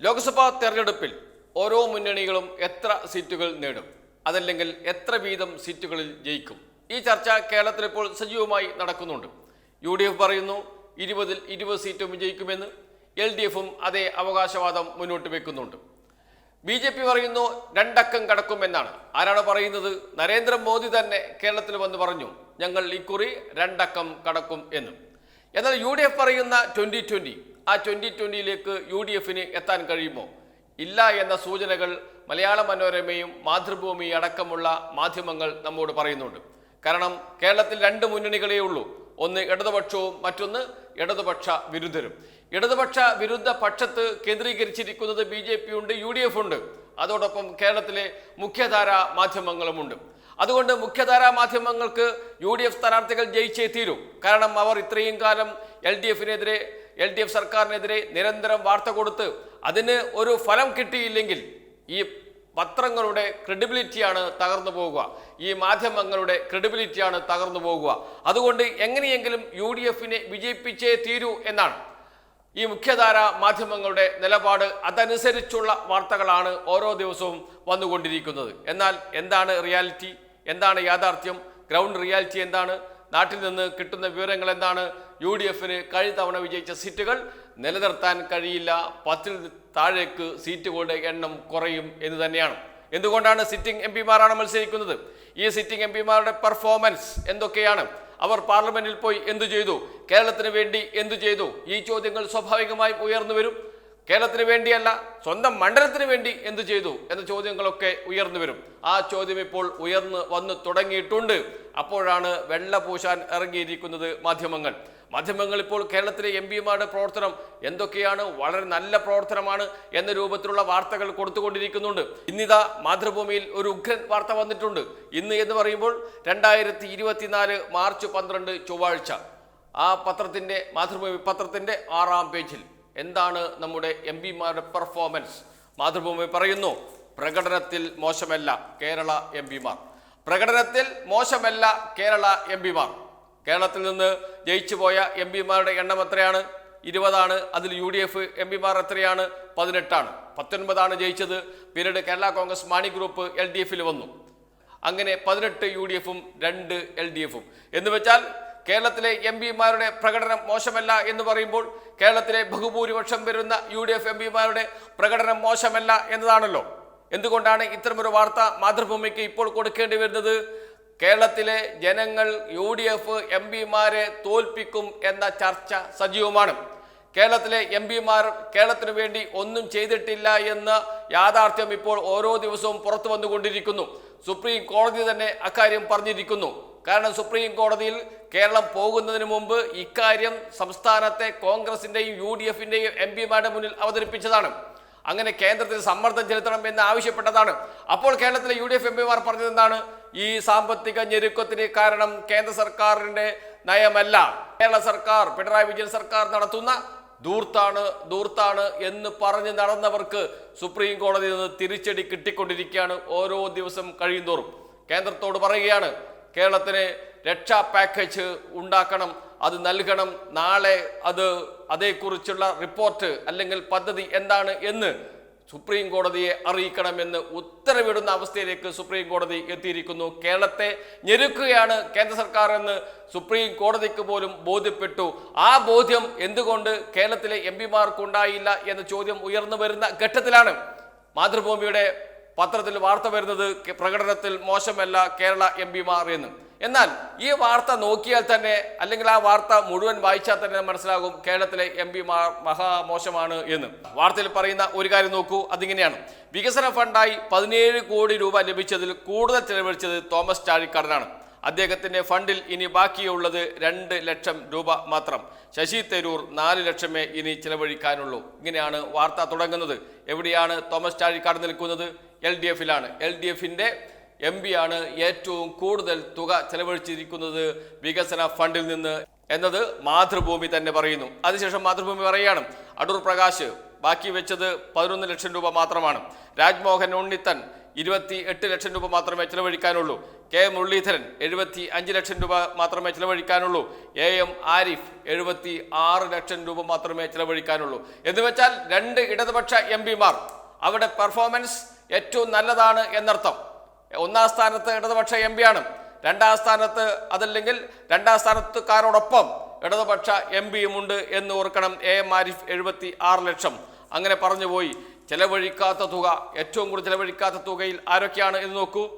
ലോക്സഭാ തെരഞ്ഞെടുപ്പിൽ ഓരോ മുന്നണികളും എത്ര സീറ്റുകൾ നേടും? അതല്ലെങ്കിൽ എത്ര വീതം സീറ്റുകളിൽ ജയിക്കും? ഈ ചർച്ച കേരളത്തിൽ ഇപ്പോൾ സജീവമായി നടക്കുന്നുണ്ട്. യു ഡി എഫ് പറയുന്നു ഇരുപതിൽ ഇരുപത് സീറ്റും വിജയിക്കുമെന്ന്. എൽ ഡി എഫും അതേ അവകാശവാദം മുന്നോട്ട് വെക്കുന്നുണ്ട്. ബി ജെ പി പറയുന്നു രണ്ടക്കം കടക്കുമെന്നാണ്. ആരാണ് പറയുന്നത്? നരേന്ദ്രമോദി തന്നെ കേരളത്തിൽ വന്ന് പറഞ്ഞു ഞങ്ങൾ ഇക്കുറി രണ്ടക്കം കടക്കും എന്ന്. എന്നാൽ യു ഡി എഫ് പറയുന്ന ട്വന്റി ട്വന്റി ആ ട്വന്റി ട്വന്റിയിലേക്ക് യു ഡി എഫിന് എത്താൻ കഴിയുമോ? ഇല്ല എന്ന സൂചനകൾ മലയാള മനോരമയും മാതൃഭൂമി അടക്കമുള്ള മാധ്യമങ്ങൾ നമ്മോട് പറയുന്നുണ്ട്. കാരണം കേരളത്തിൽ രണ്ട് മുന്നണികളേ ഉള്ളൂ. ഒന്ന് ഇടതുപക്ഷവും മറ്റൊന്ന് ഇടതുപക്ഷ വിരുദ്ധരും. ഇടതുപക്ഷ വിരുദ്ധ പക്ഷത്ത് കേന്ദ്രീകരിച്ചിരിക്കുന്നത് ബി ജെ പി ഉണ്ട് യു ഡി എഫ് ഉണ്ട്. അതോടൊപ്പം കേരളത്തിലെ മുഖ്യധാര മാധ്യമങ്ങളുമുണ്ട്. അതുകൊണ്ട് മുഖ്യധാര മാധ്യമങ്ങൾക്ക് യു ഡി എഫ് സ്ഥാനാർത്ഥികൾ ജയിച്ചേ തീരൂ. കാരണം അവർ ഇത്രയും കാലം എൽ ഡി എഫിനെതിരെ എൽ ഡി എഫ് സർക്കാരിനെതിരെ നിരന്തരം വാർത്ത കൊടുത്ത് അതിന് ഒരു ഫലം കിട്ടിയില്ലെങ്കിൽ ഈ പത്രങ്ങളുടെ ക്രെഡിബിലിറ്റിയാണ് തകർന്നു പോകുക. ഈ മാധ്യമങ്ങളുടെ ക്രെഡിബിലിറ്റിയാണ് തകർന്നു പോകുക. അതുകൊണ്ട് എങ്ങനെയെങ്കിലും യു ഡി എഫിനെ വിജയിപ്പിച്ചേ തീരൂ എന്നാണ് ഈ മുഖ്യധാര മാധ്യമങ്ങളുടെ നിലപാട്. അതനുസരിച്ചുള്ള വാർത്തകളാണ് ഓരോ ദിവസവും വന്നുകൊണ്ടിരിക്കുന്നത്. എന്നാൽ എന്താണ് റിയാലിറ്റി? എന്താണ് യാഥാർത്ഥ്യം? ഗ്രൗണ്ട് റിയാലിറ്റി എന്താണ്? നാട്ടിൽ നിന്ന് കിട്ടുന്ന വിവരങ്ങൾ എന്താണ്? യു ഡി എഫിന് കഴിഞ്ഞ തവണ വിജയിച്ച സീറ്റുകൾ നിലനിർത്താൻ കഴിയില്ല. പത്തിൽ താഴേക്ക് സീറ്റുകളുടെ എണ്ണം കുറയും എന്ന് തന്നെയാണ്. എന്തുകൊണ്ടാണ് സിറ്റിംഗ് എം പിമാരാണ് മത്സരിക്കുന്നത്? ഈ സിറ്റിംഗ് എം പിമാരുടെ പെർഫോമൻസ് എന്തൊക്കെയാണ്? അവർ പാർലമെന്റിൽ പോയി എന്തു ചെയ്തു? കേരളത്തിന് വേണ്ടി എന്തു ചെയ്തു? ഈ ചോദ്യങ്ങൾ സ്വാഭാവികമായും ഉയർന്നു വരും. കേരളത്തിന് വേണ്ടിയല്ല സ്വന്തം മണ്ഡലത്തിന് വേണ്ടി എന്തു ചെയ്തു എന്ന ചോദ്യങ്ങളൊക്കെ ഉയർന്നു വരും. ആ ചോദ്യം ഇപ്പോൾ ഉയർന്നു വന്ന് തുടങ്ങിയിട്ടുണ്ട്. അപ്പോഴാണ് വെള്ള പൂശാൻ ഇറങ്ങിയിരിക്കുന്നത് മാധ്യമങ്ങൾ. മാധ്യമങ്ങൾ ഇപ്പോൾ കേരളത്തിലെ എം പിമാരുടെ പ്രവർത്തനം എന്തൊക്കെയാണ്? വളരെ നല്ല പ്രവർത്തനമാണ് എന്ന രൂപത്തിലുള്ള വാർത്തകൾ കൊടുത്തുകൊണ്ടിരിക്കുന്നുണ്ട്. ഇന്നിതാ മാതൃഭൂമിയിൽ ഒരു ഉഗ്രൻ വാർത്ത വന്നിട്ടുണ്ട്. ഇന്ന് എന്ന് പറയുമ്പോൾ രണ്ടായിരത്തി ഇരുപത്തിനാല് മാർച്ച് പന്ത്രണ്ട് ചൊവ്വാഴ്ച. ആ പത്രത്തിന്റെ മാതൃഭൂമി പത്രത്തിന്റെ ആറാം പേജിൽ. എന്താണ് നമ്മുടെ എം പിമാരുടെ പെർഫോമൻസ് മാതൃഭൂമി പറയുന്നു പ്രകടനത്തിൽ മോശമല്ല കേരള എം പിമാർ. പ്രകടനത്തിൽ മോശമല്ല കേരള എം പിമാർ. കേരളത്തിൽ നിന്ന് ജയിച്ചു പോയ എം പിമാരുടെ എണ്ണം എത്രയാണ്? ഇരുപതാണ്. അതിൽ യു ഡി എഫ് എം പിമാർ എത്രയാണ്? പതിനെട്ടാണ്. പത്തൊൻപതാണ് ജയിച്ചത്. പിന്നീട് Kerala congress Mani group L D എഫിൽ വന്നു. അങ്ങനെ പതിനെട്ട് യു ഡി എഫും രണ്ട് എൽ ഡി എഫും. എന്ന് വെച്ചാൽ കേരളത്തിലെ എം പിമാരുടെ പ്രകടനം മോശമല്ല എന്ന് പറയുമ്പോൾ കേരളത്തിലെ ബഹുഭൂരിപക്ഷം വരുന്ന യു ഡി എഫ് എം പിമാരുടെ പ്രകടനം മോശമല്ല എന്നതാണല്ലോ. എന്തുകൊണ്ടാണ് ഇത്തരമൊരു വാർത്ത മാതൃഭൂമിക്ക് ഇപ്പോൾ കൊടുക്കേണ്ടി വരുന്നത്? കേരളത്തിലെ ജനങ്ങൾ യു ഡി എഫ് എം പിമാരെ തോൽപ്പിക്കും എന്ന ചർച്ച സജീവമാണ്. കേരളത്തിലെ എം പിമാർ കേരളത്തിന് വേണ്ടി ഒന്നും ചെയ്തിട്ടില്ല എന്ന യാഥാർത്ഥ്യം ഇപ്പോൾ ഓരോ ദിവസവും പുറത്തു വന്നുകൊണ്ടിരിക്കുന്നു. സുപ്രീം കോടതി തന്നെ അക്കാര്യം പറഞ്ഞിരിക്കുന്നു. കാരണം സുപ്രീം കോടതിയിൽ കേരളം പോകുന്നതിന് മുമ്പ് ഇക്കാര്യം സംസ്ഥാനത്തെ കോൺഗ്രസിന്റെയും യു ഡി എഫിന്റെയും എം പിമാരുടെ മുന്നിൽ അവതരിപ്പിച്ചതാണ്. അങ്ങനെ കേന്ദ്രത്തിൽ സമ്മർദ്ദം ചെലുത്തണം എന്ന് ആവശ്യപ്പെട്ടതാണ്. അപ്പോൾ കേരളത്തിലെ യു ഡി എഫ് എം പിമാർ പറഞ്ഞത് എന്താണ്? ഈ സാമ്പത്തിക ഞെരുക്കത്തിന് കാരണം കേന്ദ്ര സർക്കാരിന്റെ നയമല്ല. കേരള സർക്കാർ പിണറായി വിജയൻ സർക്കാർ നടത്തുന്ന ദൂർത്താണ് ദൂർത്താണ് എന്ന് പറഞ്ഞ് നടന്നവർക്ക് സുപ്രീം കോടതിയിൽ നിന്ന് തിരിച്ചടി കിട്ടിക്കൊണ്ടിരിക്കുകയാണ് ഓരോ ദിവസം കഴിയുന്തോറും. കേന്ദ്രത്തോട് പറയുകയാണ് കേരളത്തിന് രക്ഷാ പാക്കേജ് ഉണ്ടാക്കണം അത് നൽകണം. നാളെ അത് അതേക്കുറിച്ചുള്ള റിപ്പോർട്ട് അല്ലെങ്കിൽ പദ്ധതി എന്താണ് എന്ന് സുപ്രീം കോടതിയെ അറിയിക്കണമെന്ന് ഉത്തരവിടുന്ന അവസ്ഥയിലേക്ക് സുപ്രീം കോടതി എത്തിയിരിക്കുന്നു. കേരളത്തെ ഞെരുക്കുകയാണ് കേന്ദ്ര സർക്കാർ എന്ന് സുപ്രീം കോടതിക്ക് പോലും ബോധ്യപ്പെട്ടു. ആ ബോധ്യം എന്തുകൊണ്ട് കേരളത്തിലെ എം പിമാർക്കുണ്ടായില്ല എന്ന ചോദ്യം ഉയർന്നു വരുന്ന ഘട്ടത്തിലാണ് മാതൃഭൂമിയുടെ പത്രത്തിൽ വാർത്ത വരുന്നത് പ്രകടനത്തിൽ മോശമല്ല കേരള എം പിമാർ എന്ന്. എന്നാൽ ഈ വാർത്ത നോക്കിയാൽ തന്നെ അല്ലെങ്കിൽ ആ വാർത്ത മുഴുവൻ വായിച്ചാൽ തന്നെ മനസ്സിലാകും കേരളത്തിലെ എം പിമാർ മഹാമോശമാണ് എന്ന്. വാർത്തയിൽ പറയുന്ന ഒരു കാര്യം നോക്കൂ അതിങ്ങനെയാണ്. വികസന ഫണ്ടായി പതിനേഴ് കോടി രൂപ ലഭിച്ചതിൽ കൂടുതൽ ചെലവഴിച്ചത് തോമസ് ചാഴിക്കാടനാണ്. അദ്ദേഹത്തിന്റെ ഫണ്ടിൽ ഇനി ബാക്കിയുള്ളത് രണ്ട് ലക്ഷം രൂപ മാത്രം. ശശി തരൂർ നാല് ലക്ഷമേ ഇനി ചിലവഴിക്കാനുള്ളൂ. ഇങ്ങനെയാണ് വാർത്ത തുടങ്ങുന്നത്. എവിടെയാണ് തോമസ് ചാഴിക്കാട് നിൽക്കുന്നത്? എൽ ഡി എഫിലാണ്. എൽ ഡി എഫിന്റെ എം ആണ് ഏറ്റവും കൂടുതൽ തുക ചെലവഴിച്ചിരിക്കുന്നത് വികസന ഫണ്ടിൽ നിന്ന് എന്നത് മാതൃഭൂമി തന്നെ പറയുന്നു. അതിനുശേഷം മാതൃഭൂമി പറയുകയാണ്. അടൂർ പ്രകാശ് ബാക്കി വെച്ചത് പതിനൊന്ന് ലക്ഷം രൂപ മാത്രമാണ്. രാജ്മോഹൻ ഉണ്ണിത്തൻ ഇരുപത്തി എട്ട് ലക്ഷം രൂപ മാത്രമേ ചിലവഴിക്കാനുള്ളൂ. കെ മുരളീധരൻ എഴുപത്തി അഞ്ച് ലക്ഷം രൂപ മാത്രമേ ചിലവഴിക്കാനുള്ളൂ. എ എം ആരിഫ് എഴുപത്തി ആറ് ലക്ഷം രൂപ മാത്രമേ ചിലവഴിക്കാനുള്ളൂ. എന്ന് വെച്ചാൽ രണ്ട് ഇടതുപക്ഷ എം പിമാർ. അവരുടെ പെർഫോമൻസ് ഏറ്റവും നല്ലതാണ് എന്നർത്ഥം. ഒന്നാം സ്ഥാനത്ത് ഇടതുപക്ഷ എം ആണ്. രണ്ടാം സ്ഥാനത്ത് അതല്ലെങ്കിൽ രണ്ടാം സ്ഥാനത്തുകാരോടൊപ്പം ഇടതുപക്ഷ എം പിയുമുണ്ട് എന്ന് ഓർക്കണം എ എം ആരിഫ് എഴുപത്തി ആറ് ലക്ഷം. അങ്ങനെ പറഞ്ഞു പോയി. ചെലവഴിക്കാത്ത തുക ഏറ്റവും കൂടുതൽ ചെലവഴിക്കാത്ത തുകയിൽ ആരൊക്കെയാണ് എന്ന് നോക്കൂ.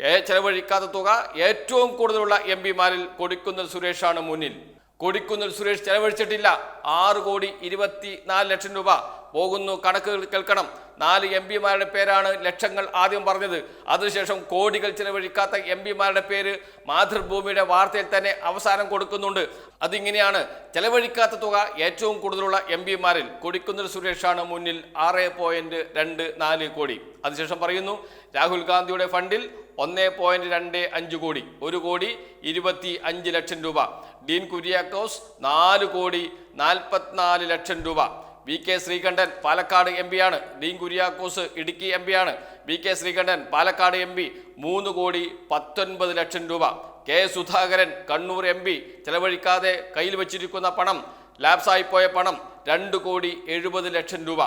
ഏ ചെലവഴിക്കാത്ത തുക ഏറ്റവും കൂടുതലുള്ള എം പിമാരിൽ കൊടിക്കുന്നിൽ സുരേഷാണ് മുന്നിൽ. കൊടിക്കുന്നിൽ സുരേഷ് ചെലവഴിച്ചിട്ടില്ല. ആറ് കോടി ഇരുപത്തി നാല് ലക്ഷം രൂപ പോകുന്നു. കണക്കുകൾ കേൾക്കണം. നാല് എം പിമാരുടെ പേരാണ് ലക്ഷങ്ങൾ ആദ്യം പറഞ്ഞത്. അതിനുശേഷം കോടികൾ ചെലവഴിക്കാത്ത എം പിമാരുടെ പേര് മാതൃഭൂമിയുടെ വാർത്തയിൽ തന്നെ അവസാനം കൊടുക്കുന്നുണ്ട്. അതിങ്ങനെയാണ് ചെലവഴിക്കാത്ത തുക ഏറ്റവും കൂടുതലുള്ള എം പിമാരിൽ കൊടിക്കുന്നിൽ സുരേഷാണ് മുന്നിൽ ആറ് പോയിന്റ് രണ്ട് നാല് കോടി. അതിനുശേഷം പറയുന്നു രാഹുൽ ഗാന്ധിയുടെ ഫണ്ടിൽ ഒന്ന് പോയിന്റ് രണ്ട് അഞ്ച് കോടി ഒരു കോടി ഇരുപത്തി അഞ്ച് ലക്ഷം രൂപ. ഡീൻ കുര്യാക്കോസ് നാല് കോടി നാൽപ്പത്തിനാല് ലക്ഷം രൂപ. V K Sreekandan Palakkad M പിയാണ് ഡീൻ കുര്യാക്കോസ് ഇടുക്കി എം പിയാണ് V K Sreekandan Palakkad M P മൂന്ന് കോടി പത്തൊൻപത് ലക്ഷം രൂപ. K Sudhakaran Kannur M P ചെലവഴിക്കാതെ കയ്യിൽ വച്ചിരിക്കുന്ന പണം ലാപ്സായിപ്പോയ പണം രണ്ട് കോടി എഴുപത് ലക്ഷം രൂപ.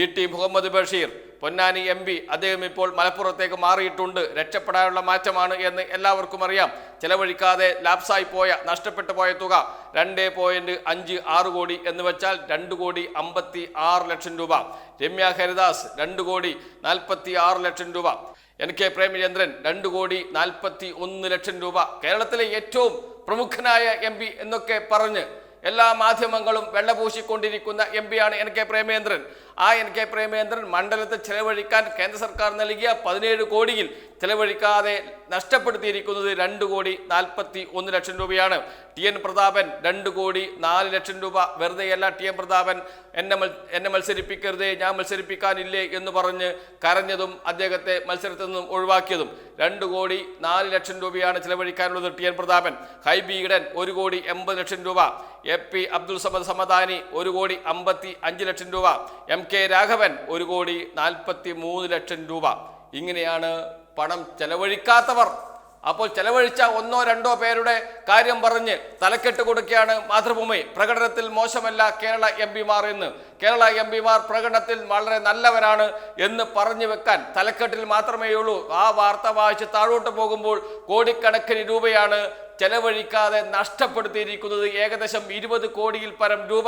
E T Muhammad Basheer Ponnani M P അദ്ദേഹം ഇപ്പോൾ മലപ്പുറത്തേക്ക് മാറിയിട്ടുണ്ട്. രക്ഷപ്പെടാനുള്ള മാറ്റമാണ് എന്ന് എല്ലാവർക്കും അറിയാം. ചെലവഴിക്കാതെ ലാപ്സായി പോയ നഷ്ടപ്പെട്ടു പോയ തുക രണ്ട് പോയിന്റ് അഞ്ച് ആറ് കോടി എന്ന് വെച്ചാൽ രണ്ട് കോടി അമ്പത്തി ആറ് ലക്ഷം രൂപ. രമ്യ ഹരിദാസ് രണ്ട് കോടി നാൽപ്പത്തി ആറ് ലക്ഷം രൂപ. എൻ കെ പ്രേമചന്ദ്രൻ രണ്ട് കോടി നാൽപ്പത്തി ഒന്ന് ലക്ഷം രൂപ. കേരളത്തിലെ ഏറ്റവും പ്രമുഖനായ എം എന്നൊക്കെ പറഞ്ഞ് എല്ലാ മാധ്യമങ്ങളും വെള്ളപൂശിക്കൊണ്ടിരിക്കുന്ന എം പിയാണ് എൻ കെ പ്രേമേന്ദ്രൻ ആ എൻ കെ പ്രേമേന്ദ്രൻ മണ്ഡലത്തിൽ ചെലവഴിക്കാൻ കേന്ദ്ര സർക്കാർ നൽകിയ പതിനേഴ് കോടിയിൽ ചെലവഴിക്കാതെ നഷ്ടപ്പെടുത്തിയിരിക്കുന്നത് രണ്ട് കോടി നാൽപ്പത്തി ഒന്ന് ലക്ഷം രൂപയാണ്. ടി എൻ പ്രതാപൻ രണ്ട് കോടി നാല് ലക്ഷം രൂപ വെറുതെയല്ല ടി എൻ പ്രതാപൻ എന്നെ എന്നെ മത്സരിപ്പിക്കരുതേ ഞാൻ മത്സരിപ്പിക്കാനില്ലേ എന്ന് പറഞ്ഞ് കരഞ്ഞതും അദ്ദേഹത്തെ മത്സരത്തിൽ നിന്നും ഒഴിവാക്കിയതും രണ്ട് കോടി നാല് ലക്ഷം രൂപയാണ് ചെലവഴിക്കാനുള്ളത് ടി എൻ പ്രതാപൻ. ഹൈബി ഈഡൻ ഒരു കോടി എൺപത് ലക്ഷം രൂപ. എ പി അബ്ദുൾ സമദ് സമദാനി ഒരു കോടി അമ്പത്തി അഞ്ച് ലക്ഷം രൂപ. എം കെ രാഘവൻ ഒരു കോടി നാൽപ്പത്തി മൂന്ന് ലക്ഷം രൂപ. ഇങ്ങനെയാണ് പണം ചെലവഴിക്കാത്തവർ. അപ്പോൾ ചെലവഴിച്ച ഒന്നോ രണ്ടോ പേരുടെ കാര്യം പറഞ്ഞ് തലക്കെട്ട് കൊടുക്കുകയാണ് മാതൃഭൂമി. പ്രകടനത്തിൽ മോശമല്ല കേരള എം പിമാർ എന്ന്. കേരള എം പിമാർ പ്രകടനത്തിൽ വളരെ നല്ലവരാണ് എന്ന് പറഞ്ഞു വെക്കാൻ തലക്കെട്ടിൽ മാത്രമേയുള്ളൂ. ആ വാർത്ത വായിച്ച് താഴോട്ട് പോകുമ്പോൾ കോടിക്കണക്കിന് രൂപയാണ് ചെലവഴിക്കാതെ നഷ്ടപ്പെടുത്തിയിരിക്കുന്നത് ഏകദേശം ഇരുപത് കോടിയിൽ പരം രൂപ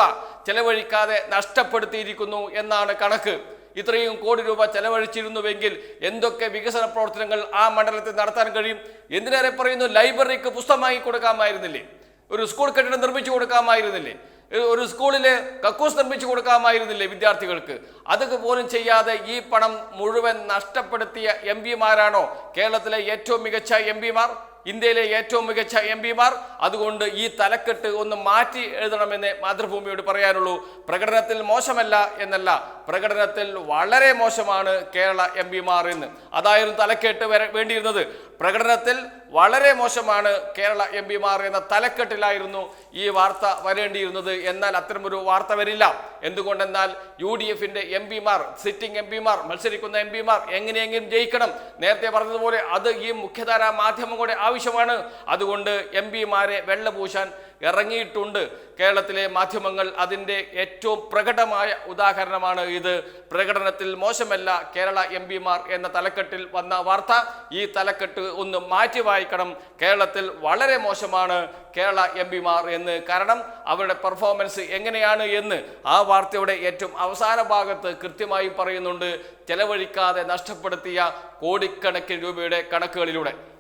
ചെലവഴിക്കാതെ നഷ്ടപ്പെടുത്തിയിരിക്കുന്നു എന്നാണ് കണക്ക്. ഇത്രയും കോടി രൂപ ചെലവഴിച്ചിരുന്നുവെങ്കിൽ എന്തൊക്കെ വികസന പ്രവർത്തനങ്ങൾ ആ മണ്ഡലത്തിൽ നടത്താൻ കഴിയും? എന്തിനേറെ പറയുന്നു? ലൈബ്രറിക്ക് പുസ്തകം വാങ്ങി കൊടുക്കാമായിരുന്നില്ലേ? ഒരു സ്കൂൾ കെട്ടിടം നിർമ്മിച്ചു കൊടുക്കാമായിരുന്നില്ലേ? ഒരു- സ്കൂളിലെ കക്കൂസ് നിർമ്മിച്ചു കൊടുക്കാമായിരുന്നില്ലേ വിദ്യാർത്ഥികൾക്ക്? അതൊക്കെ പോലും ചെയ്യാതെ ഈ പണം മുഴുവൻ നഷ്ടപ്പെടുത്തിയ എം പിമാരാണോ? കേരളത്തിലെ ഏറ്റവും മികച്ച എം പിമാർ? ഇന്ത്യയിലെ ഏറ്റവും മികച്ച എം പിമാർ അതുകൊണ്ട് ഈ തലക്കെട്ട് ഒന്ന് മാറ്റി എഴുതണമെന്നേ മാതൃഭൂമിയോട് പറയാനുള്ളൂ. പ്രകടനത്തിൽ മോശമല്ല എന്നല്ല പ്രകടനത്തിൽ വളരെ മോശമാണ് കേരള എം പിമാർ എന്ന് അതായിരുന്നു തലക്കെട്ട് വേണ്ടിയിരുന്നത്. പ്രകടനത്തിൽ വളരെ മോശമാണ് കേരള എം പിമാർ എന്ന തലക്കെട്ടിലായിരുന്നു ഈ വാർത്ത വരേണ്ടിയിരുന്നത്. എന്നാൽ അത്തരമൊരു വാർത്ത വരില്ല. എന്തുകൊണ്ടെന്നാൽ യു ഡി എഫിന്റെ എം പിമാർ സിറ്റിംഗ് എം പിമാർ മത്സരിക്കുന്ന എം പിമാർ എങ്ങനെയെങ്കിലും ജയിക്കണം. നേരത്തെ പറഞ്ഞതുപോലെ അത് ഈ മുഖ്യധാര മാധ്യമങ്ങളുടെ ആവശ്യമാണ്. അതുകൊണ്ട് എം പിമാരെ വെള്ളപൂശാൻ ഇറങ്ങിയിട്ടുണ്ട്. കേരളത്തിലെ മാധ്യമങ്ങൾ അതിന്റെ ഏറ്റവും പ്രകടമായ ഉദാഹരണമാണ് ഇത്. പ്രകടനത്തിൽ മോശമല്ല കേരള എം പിമാർ എന്ന തലക്കെട്ടിൽ വന്ന വാർത്ത. ഈ തലക്കെട്ട് ഒന്ന് മാറ്റി വായിക്കണം. കേരളത്തിൽ വളരെ മോശമാണ് കേരള എം പിമാർ എന്ന്. കാരണം അവരുടെ പെർഫോമൻസ് എങ്ങനെയാണ് എന്ന്. ആ വാർത്തയുടെ ഏറ്റവും അവസാന ഭാഗത്ത് കൃത്യമായി പറയുന്നുണ്ട്. ചെലവഴിക്കാതെ നഷ്ടപ്പെടുത്തിയ കോടിക്കണക്കിന് രൂപയുടെ കണക്കുകളിലൂടെ.